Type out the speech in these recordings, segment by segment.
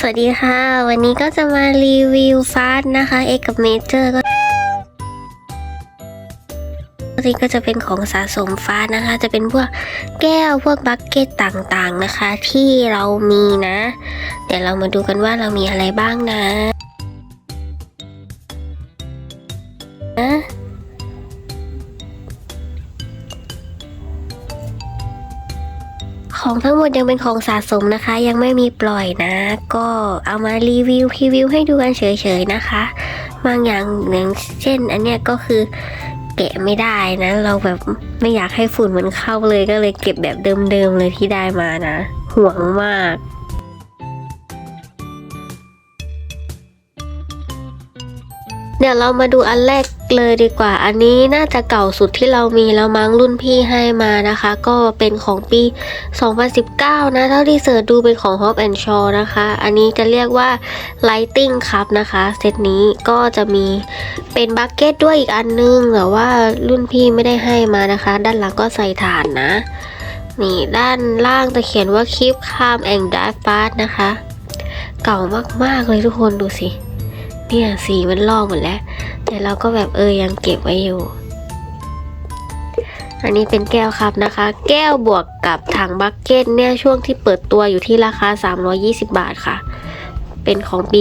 สวัสดีค่ะ วันนี้ก็จะมารีวิวฟาสนะคะเอกับเมเจอร์ก็นี่ก็จะเป็นของสะสมฟาสนะคะ จะเป็นพวกแก้วพวกบัคเก็ตต่างๆนะคะ ที่เรามีนะ เดี๋ยวเรามาดูกันว่าเรามีอะไรบ้างนะ ของทั้งหมดยังเป็นของสะสมนะคะ ยังไม่มีปล่อยนะ ก็เอามารีวิวพรีวิวให้ดูกันเฉยๆนะคะ บางอย่างอย่างเช่น อันเนี้ยก็คือแกะไม่ได้นะ เราแบบไม่อยากให้ฝุ่นมันเข้าเลยก็เลยเก็บแบบเดิมๆเลยที่ได้มานะ ห่วงมากเดี๋ยวเรามาดูอันแรก เลยดีกว่า อันนี้น่าจะเก่าสุดที่เรามีแล้วมั้งรุ่นพี่ให้มานะคะ ก็เป็นของปี 2019 นะเท่าที่เสิร์ชดูเป็นของ Hop and Shaw นะคะ อันนี้จะเรียกว่า Lighting Cup นะคะ เซตนี้ก็จะมีเป็นบักเก็ตด้วยอีกอันนึงแต่ว่ารุ่นพี่ไม่ได้ให้มานะคะ ด้านหลังก็ใส่ฐานนะ นี่ด้านล่างจะเขียนว่า Keep Calm and Drive Fast นะคะ เก่ามากๆเลยทุกคนดูสิเนี่ยสีมันลอกหมดแล้ว แต่เราก็แบบเออยังเก็บไว้อยู่ อันนี้เป็นแก้วครับนะคะ แก้วบวกกับถังบักเก็ตเนี่ยช่วงที่เปิดตัวอยู่ที่ราคา 320 บาทค่ะ เป็นของปี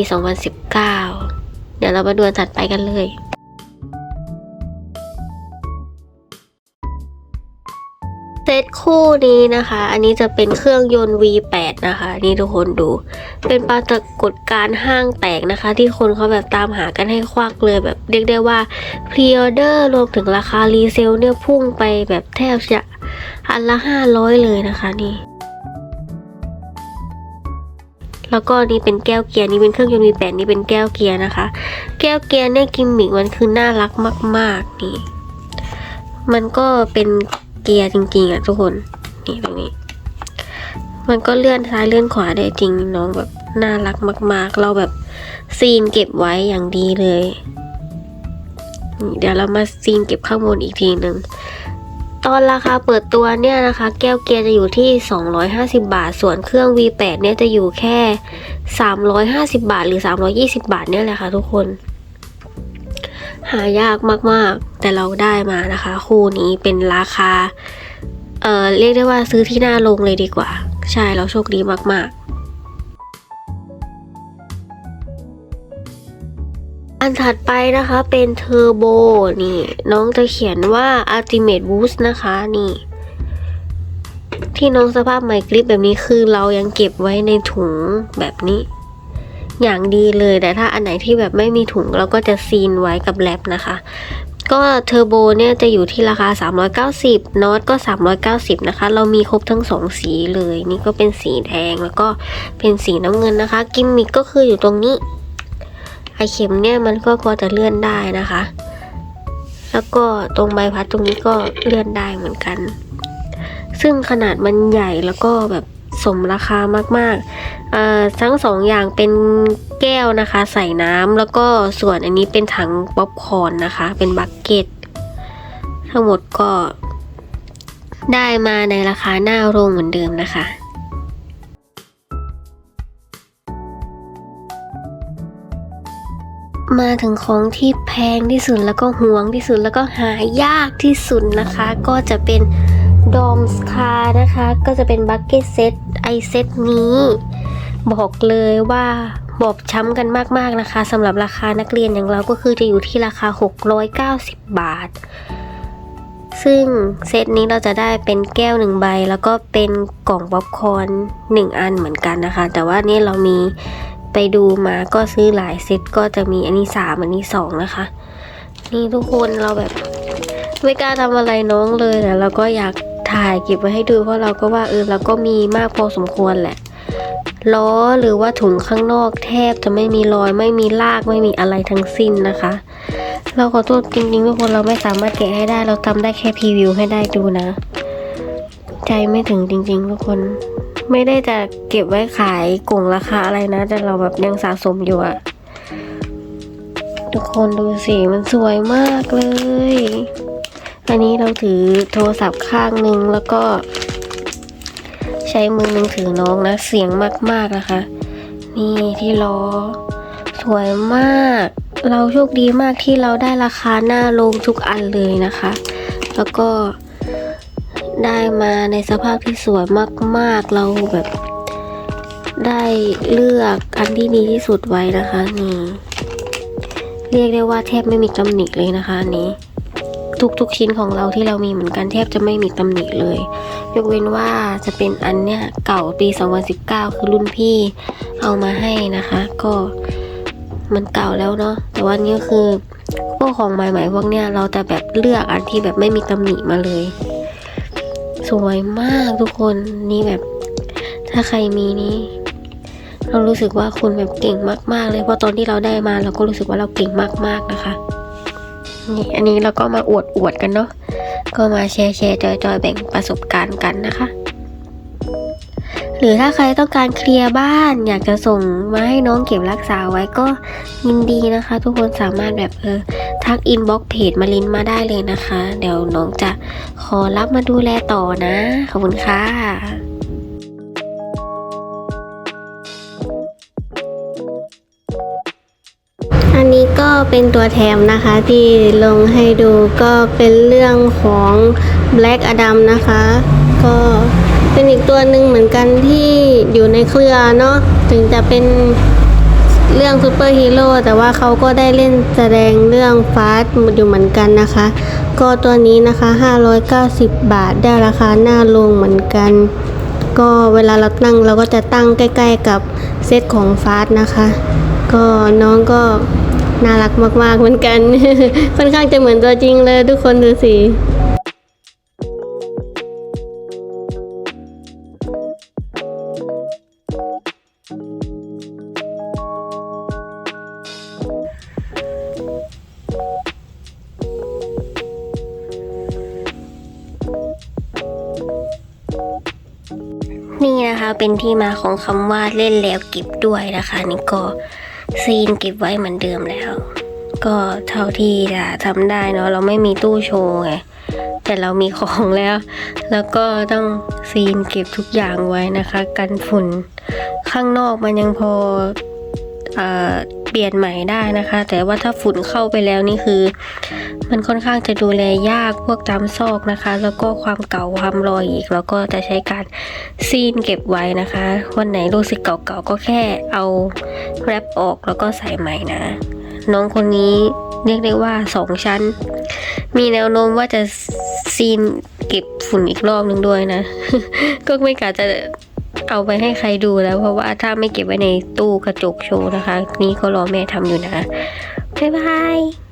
2019 เดี๋ยวเรามาดูอันถัดไปกันเลย คู่นี้นะคะ อันนี้จะเป็นเครื่องยนต์ V8 นะคะ นี่ทุกคนดู เป็นปรากฏการห้างแตกนะคะ ที่คนเขาแบบตามหากันให้ควักเลยแบบเรียกได้ว่าพรีออเดอร์รวมถึงราคารีเซลเนี่ยพุ่งไปแบบแทบจะอันละ 500 เลยนะคะนี่แล้วก็นี่เป็นแก้วเกียร์นี่เป็นเครื่องยนต์ V8 นี่เป็นแก้วเกียร์นะคะ แก้วเกียร์เนี่ยกิมมิกมันคือน่ารักมาก ๆ นี่ มันก็เป็น เกียร์จริงๆอะทุกคน นี่ตรงนี้ มันก็เลื่อนซ้ายเลื่อนขวาได้จริงน้องแบบน่ารักมาก ๆ เราแบบซีนเก็บไว้อย่างดีเลย เดี๋ยวเรามาซีนเก็บข้างบนอีกทีหนึ่งตอนราคาเปิดตัวเนี่ยนะคะ แก้วเกียร์จะอยู่ที่ 250 บาท ส่วนเครื่อง V8 เนี่ยจะอยู่แค่ 350 บาท หรือ 320 บาทเนี่ยแหละค่ะทุกคน หายากมากๆ แต่เราได้มานะคะ คู่นี้เป็นราคา เอ่อเรียกได้ว่าซื้อที่หน้าลงเลยดีกว่า ใช่เราโชคดีมากๆอันถัดไปนะคะเป็นเทอร์โบนี่ น้องจะเขียนว่า Ultimate Boost นะคะนี่ ที่น้องสภาพใหม่กริปแบบนี้คือเรายังเก็บไว้ในถุงแบบนี้ อย่างดีเลย แต่ถ้าอันไหนที่แบบไม่มีถุงเราก็จะซีนไว้กับแรปนะคะ ก็เทอร์โบเนี่ยจะอยู่ที่ราคา 390นอตก็ 390 นะคะ เรามีครบทั้งสองสีเลย นี่ก็เป็นสีแดงแล้วก็เป็นสีน้ำเงินนะคะ กิมมิกก็คืออยู่ตรงนี้ไอเข็มเนี่ยมันก็พอจะเลื่อนได้นะคะ แล้วก็ตรงใบพัดตรงนี้ก็เลื่อนได้เหมือนกัน ซึ่งขนาดมันใหญ่แล้วก็แบบ สมราคามากๆเอ่อทั้งสองอย่างเป็นแก้วนะคะ ใส่น้ำแล้วก็ส่วนอันนี้เป็นถังป๊อปคอร์นนะคะ เป็นบักเก็ตทั้งหมดก็ได้มาในราคาหน้าโรงเหมือนเดิมนะคะมาถึงของที่แพงที่สุดแล้วก็ห่วงที่สุดแล้วก็หายากที่สุดนะคะ ก็จะเป็น ดอมสคานะคะ ก็จะเป็นบักเก็ตเซตไอเซตนี้ บอกเลยว่าบอบช้ำกันมากๆนะคะสำหรับราคานักเรียนอย่างเราก็คือจะอยู่ที่ราคา 690 บาท ซึ่งเซตนี้เราจะได้เป็นแก้วหนึ่งใบ แล้วก็เป็นกล่องป๊อปคอนหนึ่งอันเหมือนกันนะคะ แต่ว่านี่เรามีไปดูมาก็ซื้อหลายเซตก็จะมีอันนี้สามอันนี้สองนะคะ นี่ทุกคนเราแบบไม่กล้าทำอะไรน้องเลยแต่เราก็อยาก ถ่ายเก็บไว้ให้ดูเพราะเราก็ว่าเออเราก็มีมากพอสมควรแหละ ล้อหรือว่าถุงข้างนอกแทบจะไม่มีรอยไม่มีลากไม่มีอะไรทั้งสิ้นนะคะ เราขอโทษจริงๆทุกคนเราไม่สามารถแกะให้ได้ เราทำได้แค่พรีวิวให้ได้ดูนะ ใจไม่ถึงจริงๆทุกคน ไม่ได้จะเก็บไว้ขายกล่องราคาอะไรนะ แต่เราแบบยังสะสมอยู่อะทุกคนดูสิมันสวยมากเลย อันนี้เราถือโทรศัพท์ข้างหนึ่งแล้วก็ใช้มือหนึงถือน้องนะ เสียงมากๆนะคะ นี่ที่ล้อ สวยมาก เราโชคดีมากที่เราได้ราคาหน้าลงทุกอันเลยนะคะ แล้วก็ได้มาในสภาพที่สวยมากๆ เราแบบ ได้เลือกอันที่ดีที่สุดไว้นะคะ นี่ เรียกได้ว่าแทบไม่มีตำหนิเลยนะคะอันนี้ ทุกๆชิ้นของเราที่เรามีเหมือนกันแทบจะไม่มีตำหนิเลย ยกเว้นว่าจะเป็นอันเนี้ยเก่าปี 2019 คือรุ่นพี่เอามาให้นะคะ ก็มันเก่าแล้วเนาะแต่ว่านี่คือพวกของใหม่ๆพวกเนี้ยเราแต่แบบเลือกอันที่แบบไม่มีตำหนิมาเลย สวยมากทุกคนนี่แบบ ถ้าใครมีนี่เรารู้สึกว่าคุณแบบเก่งมาก ๆ เลยเพราะตอนที่เราได้มาเราก็รู้สึกว่าเราเก่งมาก ๆ นะคะ นี่อันนี้เราก็มาอวดอวดๆกันเนาะก็มาแชร์แชร์จอยจอยๆแบ่งประสบการณ์กันนะคะ หรือถ้าใครต้องการเคลียร์บ้าน อยากจะส่งมาให้น้องเก็บรักษาไว้ก็ยินดีนะคะ ทุกคนสามารถแบบเออทักอินบ็อกเพจมาลินมาได้เลยนะคะ เดี๋ยวน้องจะขอรับมาดูแลต่อนะ ขอบคุณค่ะ อันนี้ก็เป็นตัวแถมนะคะที่ลงให้ดูก็เป็นเรื่องของ Black Adam นะคะ ก็เป็นอีกตัวหนึ่งเหมือนกันที่อยู่ในเครือเนาะถึงจะเป็นเรื่องซูเปอร์ฮีโร่แต่ว่าเขาก็ได้เล่นแสดงเรื่องฟาสอยู่เหมือนกันนะคะ ก็ตัวนี้นะคะ 590 บาทได้ราคาหน้าลงเหมือนกัน ก็เวลาเราตั้งเราก็จะตั้งใกล้ ๆ กับเซตของฟาสนะคะ ก็น้องก็ น่ารักมากๆเหมือนกัน ค่อนข้างจะเหมือนตัวจริงเลยทุกคนดูสินี่นะคะเป็นที่มาของคำว่าเล่นแล้วเก็บด้วยนะคะนี่ก็ ซีนเก็บไว้เหมือนเดิมแล้ว ก็เท่าที่จะทำได้เนาะเราไม่มีตู้โชว์ไงแต่เรามีของแล้ว แล้วก็ต้องซีนเก็บทุกอย่างไว้นะคะ กันฝุ่นข้างนอกมันยังพออ่อเปลี่ยนใหม่ได้นะคะ แต่ว่าถ้าฝุ่นเข้าไปแล้วนี่คือ มันค่อนข้างจะดูแลยากพวกตามซอกนะคะ แล้วก็ความเก่าความรอยอีก แล้วก็จะใช้การซีนเก็บไว้นะคะ วันไหนรู้สึกเก่าๆก็แค่เอาแรปออกแล้วก็ใส่ใหม่นะ น้องคนนี้เรียกได้ว่าสองชั้น มีแนวโน้มว่าจะซีนเก็บฝุ่นอีกรอบนึงด้วยนะ ก็ไม่กะจะ เอาไปให้ใครดูแล้ว เพราะว่าถ้าไม่เก็บไว้ในตู้กระจกโชว์นะคะ นี่ก็รอแม่ทำอยู่นะบ๊ายบาย